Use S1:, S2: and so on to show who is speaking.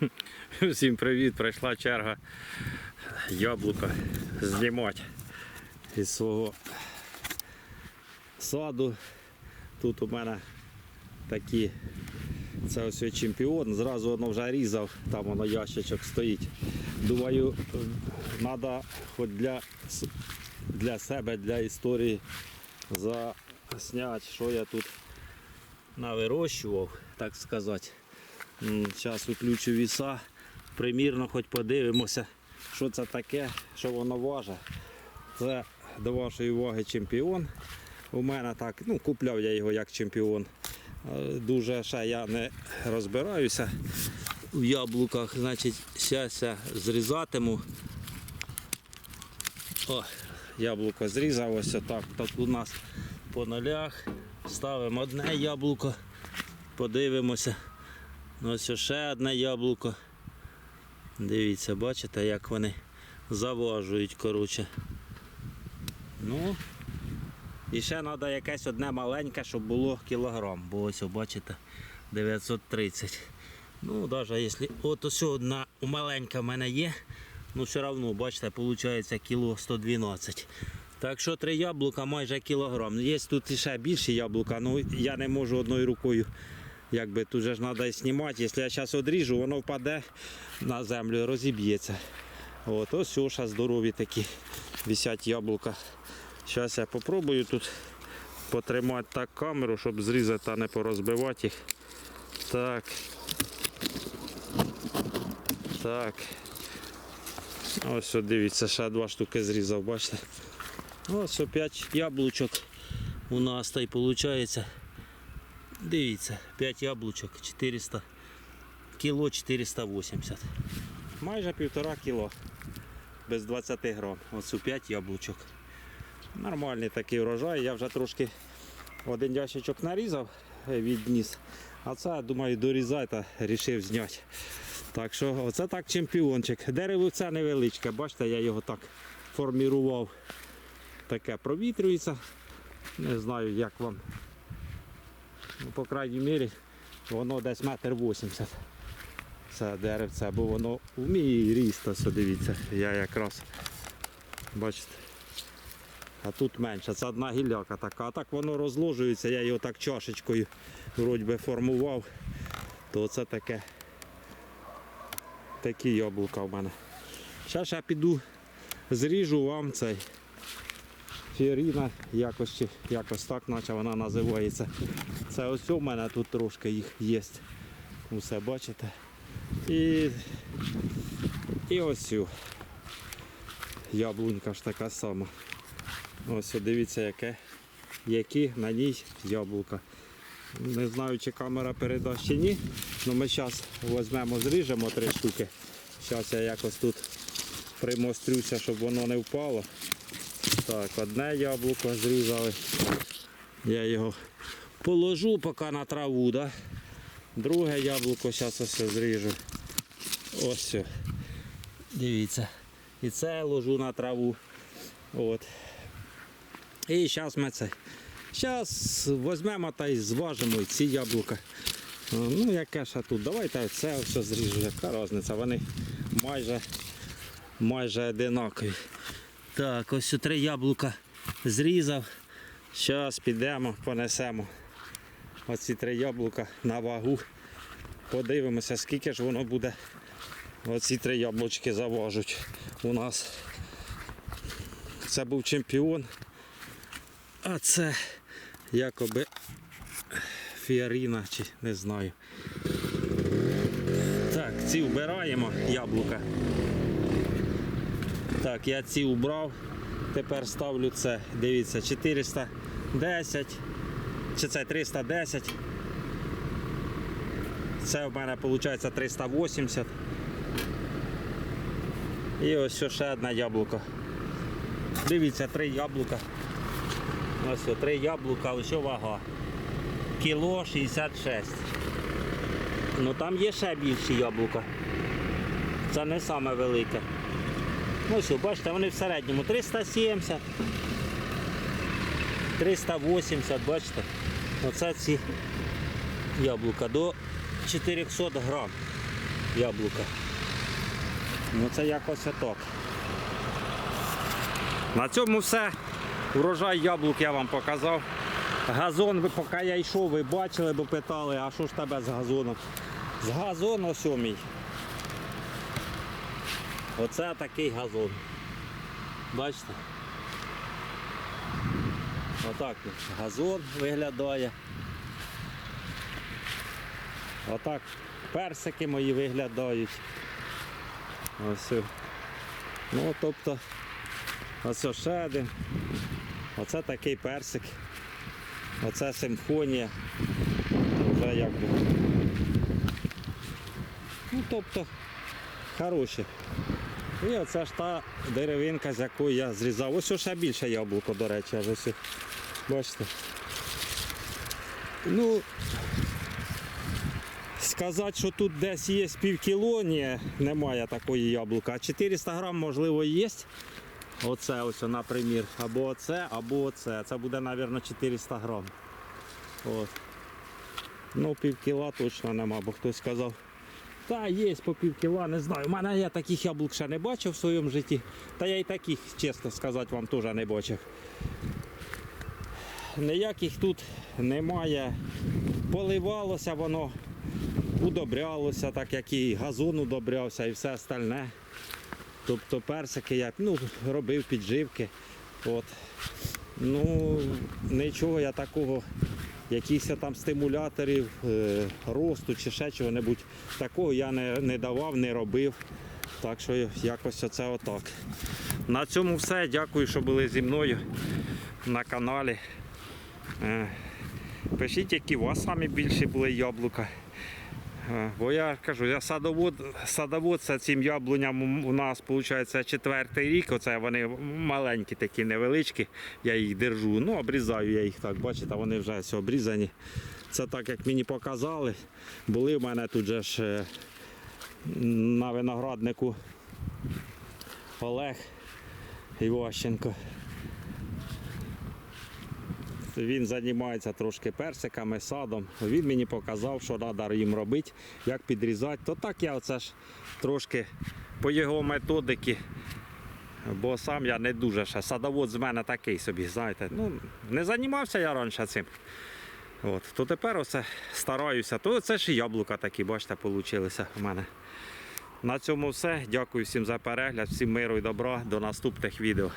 S1: Всім привіт! Прийшла черга яблука знімати із свого саду. Тут у мене такі, це ось чемпіон, зразу воно вже різав, там воно ящичок стоїть. Думаю, треба хоч для, для себе, для історії засняти, що я тут навирощував, так сказати. Зараз виключу віса, примірно хоч подивимося, що це таке, що воно важить. Це до вашої уваги чемпіон. У мене так, ну купляв я його як чемпіон. Е, Дуже ще я не розбираюся в яблуках. Значить, зараз зрізатиму. О, яблуко зрізав ось отак. Так у нас по нулях. Ставимо одне яблуко, подивимося. Ось ще одне яблуко. Дивіться, бачите, як вони заважують, коротше. Ну, і ще треба якесь одне маленьке, щоб було кілограм. Бо ось, бачите, 930. Ну, навіть якщо от ось одна маленька в мене є, ну все одно, бачите, виходить кіло 112. Так що три яблука майже кілограм. Є тут ще більші яблука, ну я не можу одною рукою Якби тут же ж треба знімати. Якщо я зараз одріжу, воно впаде на землю розіб'ється. От, ось все, здорові такі висять яблука. Зараз я спробую тут потримати так камеру, щоб зрізати та не порозбивати їх. Так. Так. Ось от дивіться, ще два штуки зрізав, бачите? Ось 5 яблучок у нас та й виходить. Дивіться, 5 яблучок 400 кіло 480. Майже півтора кіло. Без 20 грам. Оцю 5 яблучок. Нормальний такий урожай. Я вже трошки один ящичок нарізав е, відніс. А це, думаю, дорізай та рішив зняти. Так що оце так чемпіончик. Дерево це невеличке, бачите, я його так формірував. Таке провітрюється. Не знаю, як вам Ну, по крайній мірі, воно десь метр вісімдесят. Це деревце, бо воно вміє ріст, ось дивіться, я якраз бачите. А тут менше, це одна гілляка така, а так воно розложується, я його так чашечкою вроді би формував, то це таке такі яблука в мене. Зараз я піду, зріжу вам цей фіоріна, якось, якось так, наче вона називається. Це ось у мене тут трошки їх є. Усе бачите. І, і ось. Яблунька ж така сама. Ось дивіться, яке, які на ній яблука. Не знаю, чи камера передасть чи ні. але ми зараз візьмемо, зріжемо три штуки. Зараз я якось тут примострюся, щоб воно не впало. Так, одне яблуко зрізали. Я його положу поки на траву, да? друге яблуко зараз ось зріжу. Ось. все. Дивіться. І це ложу на траву. От. І зараз ми це. Зараз візьмемо та й зважимо ці яблука. Ну, яке ще тут? Давайте це все зріжу, яка різниця. Вони майже, майже одинакові. Так, ось три яблука зрізав. Зараз підемо, понесемо оці три яблука на вагу. Подивимося, скільки ж воно буде. Оці три яблучки заважуть у нас. Це був чемпіон. А це якоби фіаріна чи не знаю. Так, ці вбираємо яблука. Так, я ці убрав. Тепер ставлю це. Дивіться, 410. Чи це 310. Це в мене виходить 380. І ось ще одне яблуко. Дивіться, три яблука. Ось три яблука, ось вага. Кіло 66. Ну там є ще більші яблука. Це не саме велике. Ну що, бачите, вони в середньому 370, 380, бачите? Оце ці яблука до 400 грам. яблука. Ну це якось отак. На цьому все. Урожай яблук я вам показав. Газон, ви поки я йшов, ви бачили, бо питали, а що ж тебе з газоном? З газону ось о мій. Оце такий газон. Бачите? Отак газон виглядає. Отак персики мої виглядають. Ось. Ну, тобто, ось ще один. Оце такий персик. Оце симфонія. Вже як би. Ну, тобто, хороші. І оце ж та деревинка, з якої я зрізав. Ось ще більше яблуко, до речі, аж ось. Бачите. Ну, сказати, що тут десь є пів кіло, ні, немає такої яблука. А 400 грам, можливо, є. Оце ось, наприклад. Або оце, або оце. Це буде, мабуть, 400 грам. От. Ну, пів кіла точно нема, бо хтось сказав. Та є по пів не знаю. У мене я таких яблук ще не бачив в своєму житті. Та я і таких, чесно сказати, вам теж не бачив. Ніяких тут немає. Поливалося воно, удобрялося, так як і газон удобрявся і все остальне. Тобто персики я ну, робив підживки. От. Ну, нічого я такого, якихось там стимуляторів е, росту чи ще чого-небудь такого я не, не давав, не робив. Так що якось оце отак. На цьому все. Дякую, що були зі мною на каналі. Е, Пишіть, які у вас самі більші були яблука. Бо я кажу, я садовод, садовод за цим яблуням у нас виходить четвертий рік. Оце вони маленькі такі невеличкі. Я їх держу. Ну, обрізаю я їх так, бачите, вони вже все обрізані. Це так, як мені показали. Були в мене тут же ж е, на винограднику Олег Іващенко. Він займається трошки персиками, садом. Він мені показав, що треба їм робити, як підрізати. То так я оце ж трошки по його методики, бо сам я не дуже ще. Садовод з мене такий собі, знаєте. Ну, не займався я раніше цим. От, то тепер оце стараюся. То це ж яблука такі, бачите, вийшли у мене. На цьому все. Дякую всім за перегляд, всім миру і добра. До наступних відео.